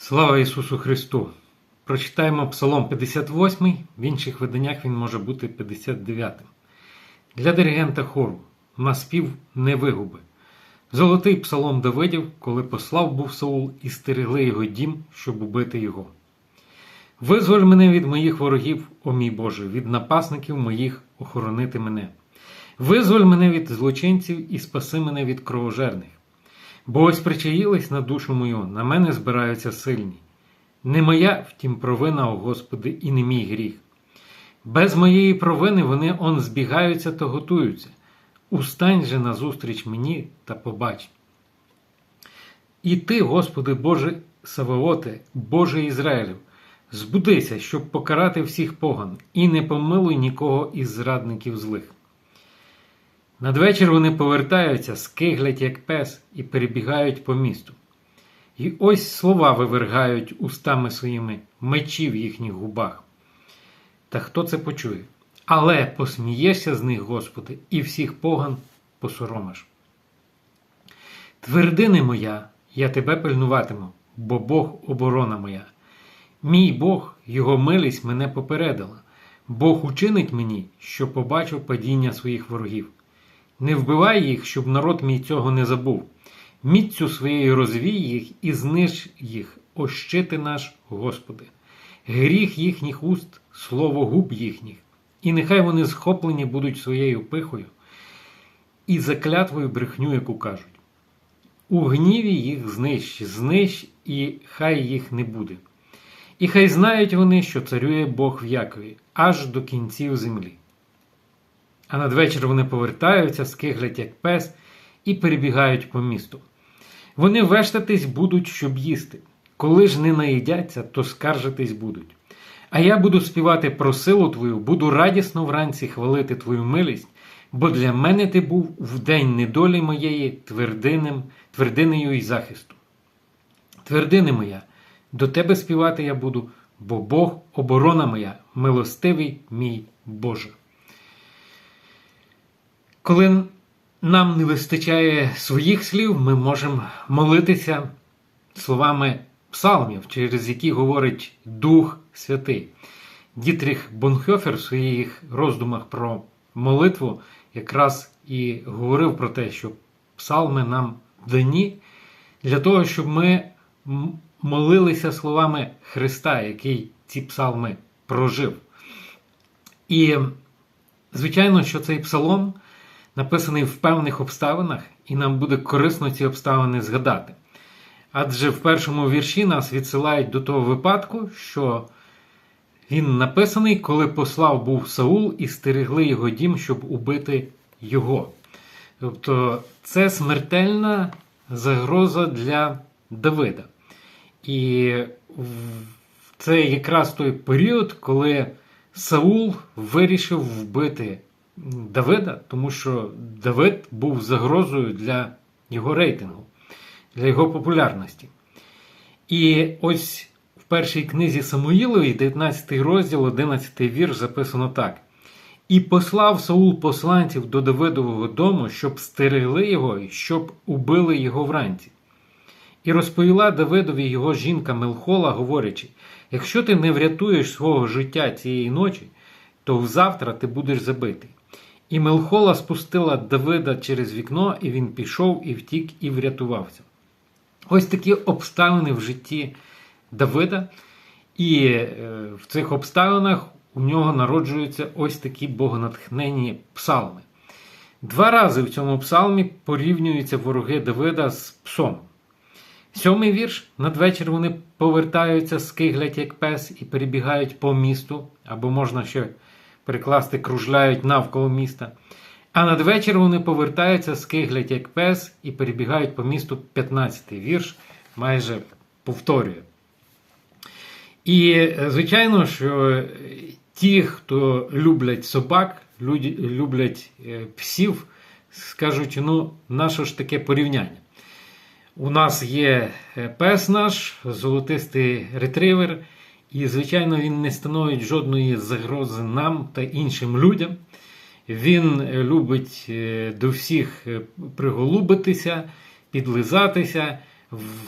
Слава Ісусу Христу! Прочитаємо Псалом 58, в інших виданнях він може бути 59. Для диригента хору на спів не вигуби. Золотий псалом Давидів, коли послав був Саул і стерегли його дім, щоб убити його. Визволь мене від моїх ворогів, о мій Боже, від напасників моїх охоронити мене. Визволь мене від злочинців і спаси мене від кровожерних. Бо ось причаїлись на душу мою, на мене збираються сильні. Не моя, втім, провина, о Господи, і не мій гріх. Без моєї провини вони он збігаються та готуються. Устань же назустріч мені та побач. І ти, Господи Боже Саваоте, Боже Ізраїлів, збудися, щоб покарати всіх поган, і не помилуй нікого із зрадників злих. Надвечір вони повертаються, скиглять, як пес, і перебігають по місту. І ось слова вивергають устами своїми мечі в їхніх губах. Та хто це почує? Але посмієшся з них, Господи, і всіх поган посоромиш. Твердини моя, я тебе пильнуватиму, бо Бог оборона моя. Мій Бог, Його милість мене попередила. Бог учинить мені, що побачив падіння своїх ворогів. Не вбивай їх, щоб народ мій цього не забув. Міцю своєю розвій їх і зниж їх, ощити наш, Господи. Гріх їхніх уст, слово губ їхніх, і нехай вони схоплені будуть своєю пихою і заклятвою брехню, яку кажуть. У гніві їх знищ, знищ, і хай їх не буде. І хай знають вони, що царює Бог в Якові, аж до кінців землі. А надвечір вони повертаються, скиглять, як пес, і перебігають по місту. Вони вештатись будуть, щоб їсти. Коли ж не наїдяться, то скаржитись будуть. А я буду співати про силу твою, буду радісно вранці хвалити твою милість, бо для мене ти був в день недолі моєї твердинем, твердинею і захисту. Твердини моя, до тебе співати я буду, бо Бог оборона моя, милостивий мій Боже. Коли нам не вистачає своїх слів, ми можемо молитися словами псалмів, через які говорить Дух Святий. Дітріх Бонхьофер в своїх роздумах про молитву якраз і говорив про те, що псалми нам дані для того, щоб ми молилися словами Христа, який ці псалми прожив. І, звичайно, що цей псалом написаний в певних обставинах, і нам буде корисно ці обставини згадати. Адже в першому вірші нас відсилають до того випадку, що він написаний, коли послав був Саул і стерегли його дім, щоб убити його. Тобто це смертельна загроза для Давида. І це якраз той період, коли Саул вирішив вбити Давида, тому що Давид був загрозою для його рейтингу, для його популярності. І ось в першій книзі Самуїловій, 19 розділ, 11 вірш, записано так. І послав Саул посланців до Давидового дому, щоб стерегли його і щоб убили його вранці. І розповіла Давидові його жінка Мелхола, говорячи: якщо ти не врятуєш свого життя цієї ночі, то взавтра ти будеш забитий. І Мелхола спустила Давида через вікно, і він пішов і втік, і врятувався. Ось такі обставини в житті Давида. І е, в цих обставинах у нього народжуються ось такі богонатхненні псалми. Два рази в цьому псалмі порівнюються вороги Давида з псом. Сьомий вірш надвечір вони повертаються, скиглять, як пес, і перебігають по місту, або можна ще перекласти, кружляють навколо міста. А надвечір вони повертаються, скиглять, як пес, і перебігають по місту 15-й вірш, майже повторює. І, звичайно, що ті, хто люблять собак, люблять псів, скажуть, ну, наше ж таке порівняння. У нас є пес наш, золотистий ретривер, і, звичайно, він не становить жодної загрози нам та іншим людям. Він любить до всіх приголубитися, підлизатися,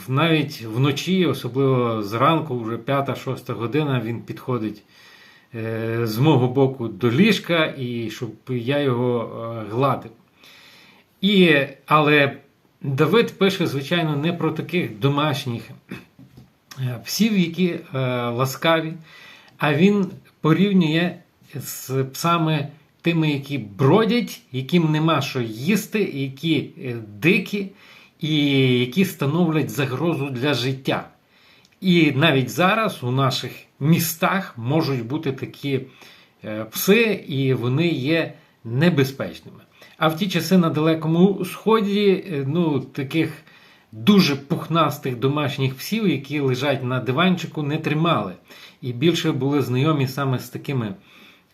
навіть вночі, особливо зранку, вже 5-6 година, він підходить е, з мого боку до ліжка, і щоб я його е, гладив. І, але Давид пише, звичайно, не про таких домашніх е, псів, які е, ласкаві, а він порівнює з псами тими, які бродять, яким нема що їсти, які е, дикі, і які становлять загрозу для життя. І навіть зараз у наших містах можуть бути такі е, пси, і вони є небезпечними. А в ті часи на Далекому Сході, е, ну, таких дуже пухнастих домашніх псів, які лежать на диванчику, не тримали. І більше були знайомі саме з такими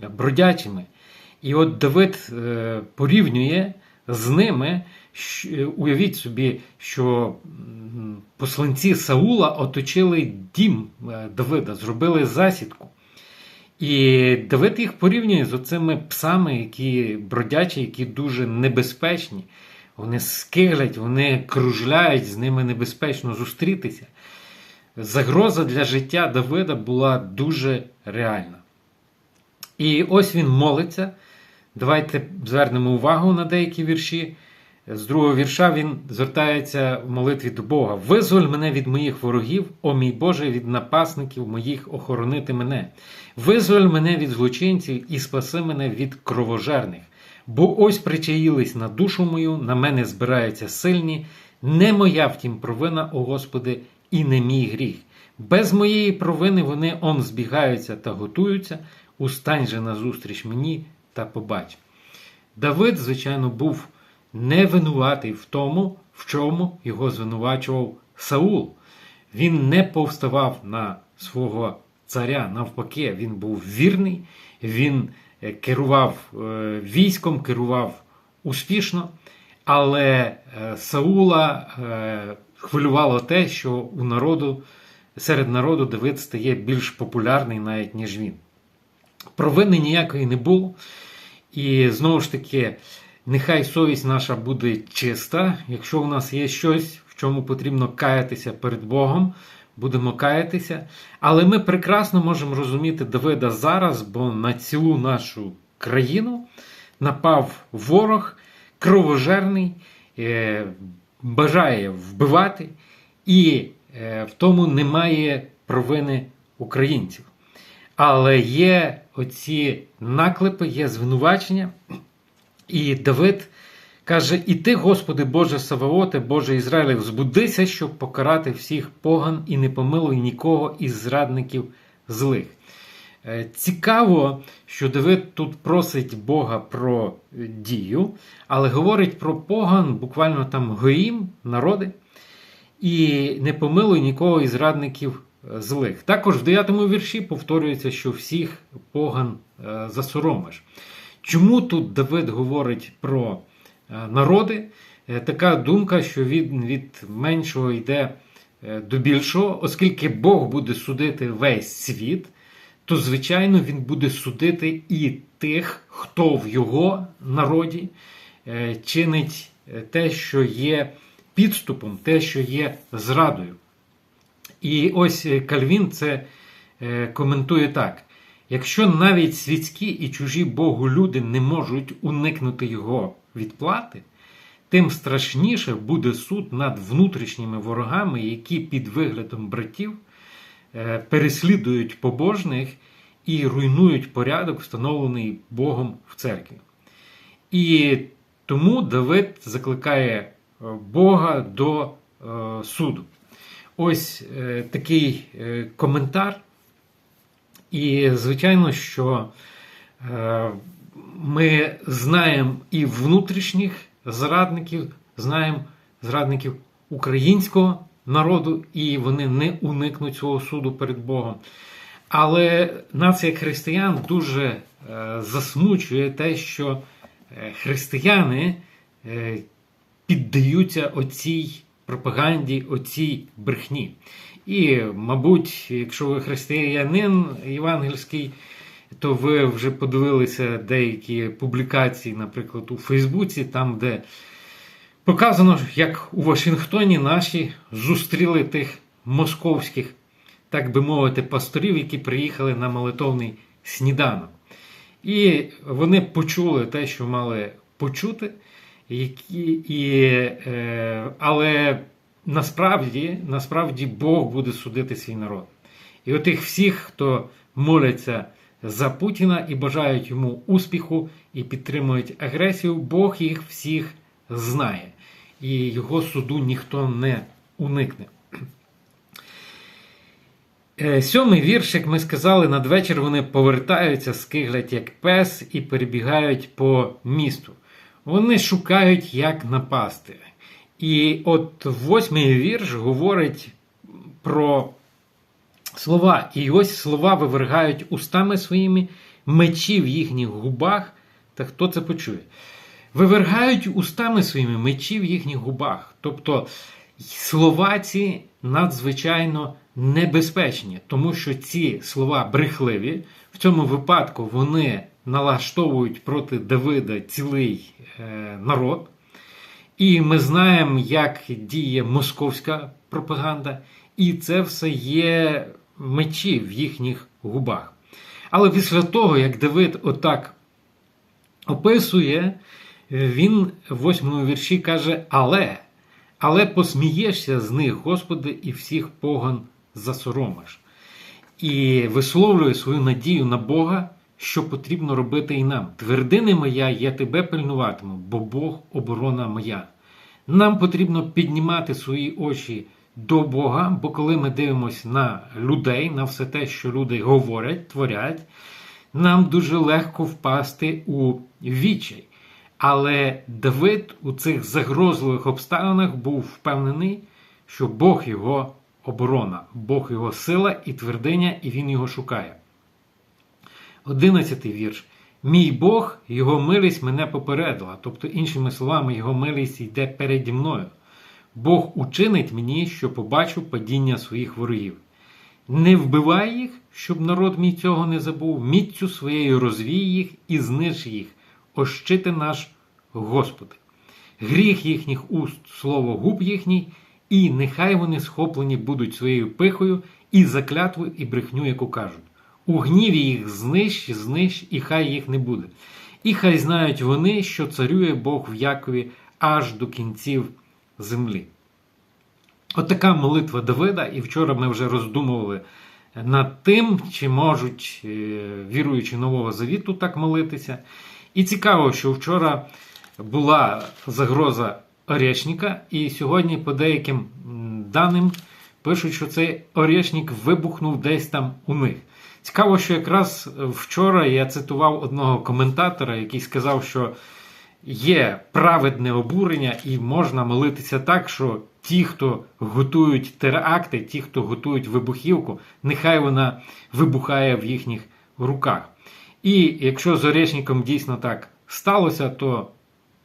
е, бродячими. І от Давид е, порівнює з ними. е, Уявіть собі, що посланці Саула оточили дім Давида, зробили засідку. І Давид їх порівнює з оцими псами, які бродячі, які дуже небезпечні. Вони скиглять, вони кружляють, з ними небезпечно зустрітися. Загроза для життя Давида була дуже реальна. І ось він молиться. Давайте звернемо увагу на деякі вірші. З другого вірша він звертається в молитві до Бога. Визволь мене від моїх ворогів, о мій Боже, від напасників моїх охоронити мене. Визволь мене від злочинців і спаси мене від кровожерних. Бо ось причаїлись на душу мою, на мене збираються сильні. Не моя втім провина, о Господи, і не мій гріх. Без моєї провини вони он збігаються та готуються. Устань же назустріч мені та побач. Давид, звичайно, був не винуватий в тому, в чому його звинувачував Саул. Він не повставав на свого царя. Навпаки, він був вірний, він керував е, військом, керував успішно. Але е, Саула е, хвилювало те, що у народу, серед народу Давид стає більш популярний навіть, ніж він. Провини ніякої не було. І знову ж таки, нехай совість наша буде чиста. Якщо у нас є щось, в чому потрібно каятися перед Богом, будемо каятися. Але ми прекрасно можемо розуміти Давида зараз, бо на цілу нашу країну напав ворог кровожерний, е, бажає вбивати, і е, в тому немає провини українців. Але є оці наклепи, є звинувачення. І Давид каже: І ти, Господи, Боже Саваоте, Боже Ізраїлев, збудися, щоб покарати всіх поган і не помилуй нікого із зрадників злих. Е, Цікаво, що Давид тут просить Бога про дію, але говорить про поган, буквально там гоїм, народи, і не помилуй нікого із радників е, злих. Також в 9 вірші повторюється, що всіх поган е, засоромиш. Чому тут Давид говорить про народи? Е, Така думка, що від, від меншого йде е, до більшого, оскільки Бог буде судити весь світ, то звичайно він буде судити і тих, хто в його народі е, чинить е, те, що є підступом, те, що є зрадою. І ось е, Кальвін це е, коментує так: якщо навіть світські і чужі Богу люди не можуть уникнути його відплати, тим страшніше буде суд над внутрішніми ворогами, які під виглядом братів е, переслідують побожних і руйнують порядок, встановлений Богом в церкві. І тому Давид закликає е, Бога до е, суду. Ось такий коментар. І, звичайно, що ми знаємо і внутрішніх зрадників, знаємо зрадників українського народу, і вони не уникнуть свого суду перед Богом. Але як християн, дуже е, засмучує те, що е, християни е, піддаються оцій пропаганді, оцій брехні. І, мабуть, якщо ви християнин євангельський, то ви вже подивилися деякі публікації, наприклад, у Фейсбуці, там, де Показано, як у Вашингтоні наші зустріли тих московських, так би мовити, пасторів, які приїхали на молитовний сніданок. І вони почули те, що мали почути, які, і, е, але насправді, насправді Бог буде судити свій народ. І отих всіх, хто моляться за Путіна і бажають йому успіху і підтримують агресію, Бог їх всіх знає. І його суду ніхто не уникне. Е, Сьомий вірш, як ми сказали, надвечір вони повертаються, скиглять як пес і перебігають по місту. Вони шукають, як напасти. І от восьмий вірш говорить про слова. І ось слова вивергають устами своїми, мечі в їхніх губах. Та хто це почує? Вивергають устами своїми мечі в їхніх губах. Тобто слова ці надзвичайно небезпечні, тому що ці слова брехливі. В цьому випадку вони налаштовують проти Давида цілий е, народ. І ми знаємо, як діє московська пропаганда, і це все є мечі в їхніх губах. Але після того, як Давид отак описує, він в восьмому вірші каже: Але, але посмієшся з них, Господи, і всіх поган засоромиш. І висловлює свою надію на Бога, що потрібно робити і нам. Твердини моя, я тебе пильнуватиму, бо Бог оборона моя. Нам потрібно піднімати свої очі до Бога, бо коли ми дивимося на людей, на все те, що люди говорять, творять, нам дуже легко впасти у відчай. Але Давид у цих загрозливих обставинах був впевнений, що Бог його оборона, Бог його сила і твердиня, і він його шукає. Одинадцятий вірш. Мій Бог, його милість мене попередила. Тобто, іншими словами, його милість йде переді мною. Бог учинить мені, що побачу падіння своїх ворогів. Не вбивай їх, щоб народ мій цього не забув, міцю своєю розвій їх і зниж їх, ощити наш Господи. Гріх їхніх уст, слово губ їхній, і нехай вони схоплені будуть своєю пихою і заклятву, і брехню, яку кажуть. У гніві їх знищ, знищ, і хай їх не буде. І хай знають вони, що царює Бог в Якові аж до кінців землі. От молитва Давида, і вчора ми вже роздумували над тим, чи можуть е, віруючі Нового Завіту так молитися. І цікаво, що вчора була загроза Орешника, і сьогодні, по деяким даним, пишуть, що цей Орешник вибухнув десь там у них. Цікаво, що якраз вчора я цитував одного коментатора, який сказав, що є праведне обурення, і можна молитися так, що ті, хто готують теракти, ті, хто готують вибухівку, нехай вона вибухає в їхніх руках. І якщо з Орешником дійсно так сталося, то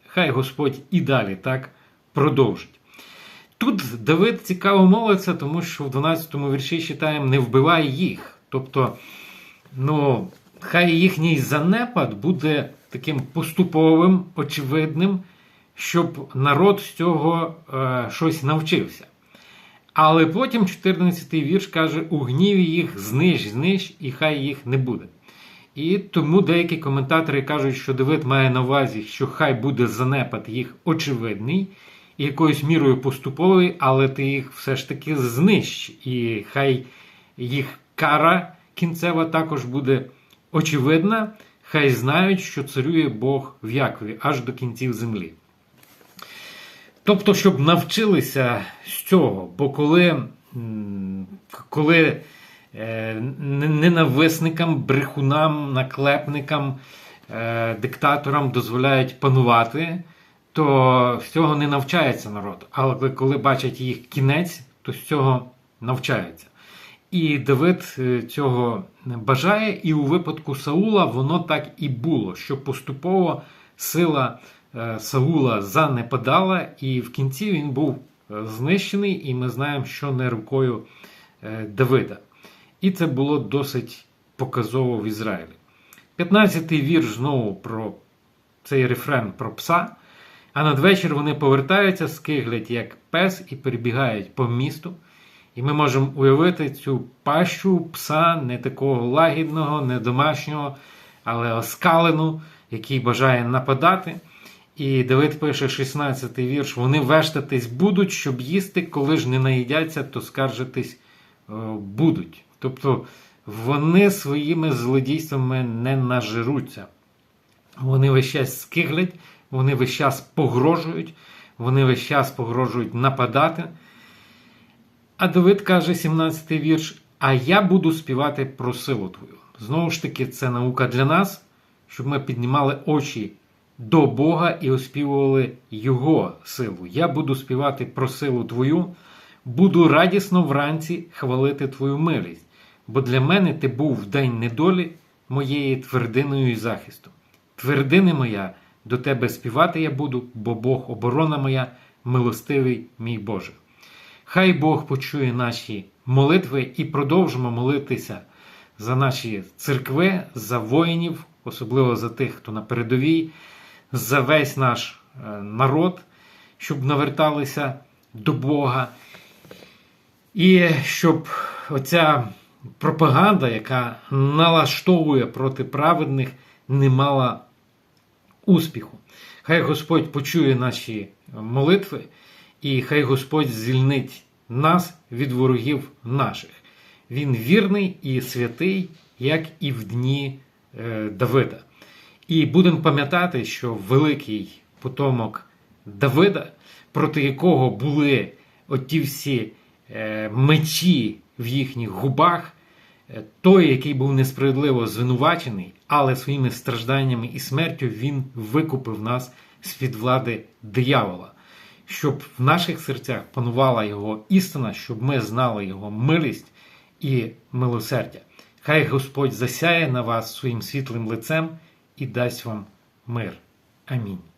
хай Господь і далі так продовжить. Тут Давид цікаво молиться, тому що в 12 му вірші читаємо не вбивай їх. Тобто, ну, хай їхній занепад буде таким поступовим, очевидним, щоб народ з цього е, щось навчився. Але потім 14-й вірш каже: у гніві їх зниж, зниж, і хай їх не буде. І тому деякі коментатори кажуть, що Давид має на увазі, що хай буде занепад їх очевидний, і якоюсь мірою поступовий, але ти їх все ж таки знищ, і хай їх кара кінцева також буде очевидна, хай знають, що царює Бог в Якові аж до кінців землі. Тобто, щоб навчилися з цього, бо коли коли е, ненависникам, брехунам, наклепникам, е, диктаторам дозволяють панувати, то з цього не навчається народ. Але коли бачать їх кінець, то з цього навчаються. І Давид е, цього бажає, і у випадку Саула воно так і було, що поступово сила е, Саула занепадала, і в кінці він був е, знищений, і ми знаємо, що не рукою Давида. І це було досить показово в Ізраїлі. 15-й вірш знову про цей рефрен про пса. А надвечір вони повертаються, скиглять як пес і перебігають по місту. І ми можемо уявити цю пащу пса не такого лагідного, не домашнього, але оскалену, який бажає нападати. І Давид пише 16-й вірш: вони вештатись будуть, щоб їсти, коли ж не наїдяться, то скаржитись е, будуть. Тобто вони своїми злодійствами не нажируться. Вони весь час скиглять, вони весь час погрожують, вони весь час погрожують нападати. А Давид каже, 17-й вірш: А я буду співати про силу твою. Знову ж таки, це наука для нас, щоб ми піднімали очі до Бога і оспівували Його силу. Я буду співати про силу Твою, буду радісно вранці хвалити Твою милість, бо для мене ти був в день недолі моєї твердиною і захистом. Твердини моя, до тебе співати я буду, бо Бог оборона моя, милостивий мій Боже. Хай Бог почує наші молитви і продовжимо молитися за наші церкви, за воїнів, особливо за тих, хто на передовій, за весь наш е, народ, щоб наверталися до Бога. І щоб оця пропаганда, яка налаштовує проти праведних, не мала успіху. Хай Господь почує наші молитви, і хай Господь звільнить нас від ворогів наших. Він вірний і святий, як і в дні е, Давида. І будемо пам'ятати, що великий потомок Давида, проти якого були оті всі е, мечі в їхніх губах, е, той, який був несправедливо звинувачений, але своїми стражданнями і смертю він викупив нас з-під влади диявола, щоб в наших серцях панувала його істина, щоб ми знали його милість і милосердя. Хай Господь засяє на вас своїм світлим лицем і дасть вам мир. Амінь.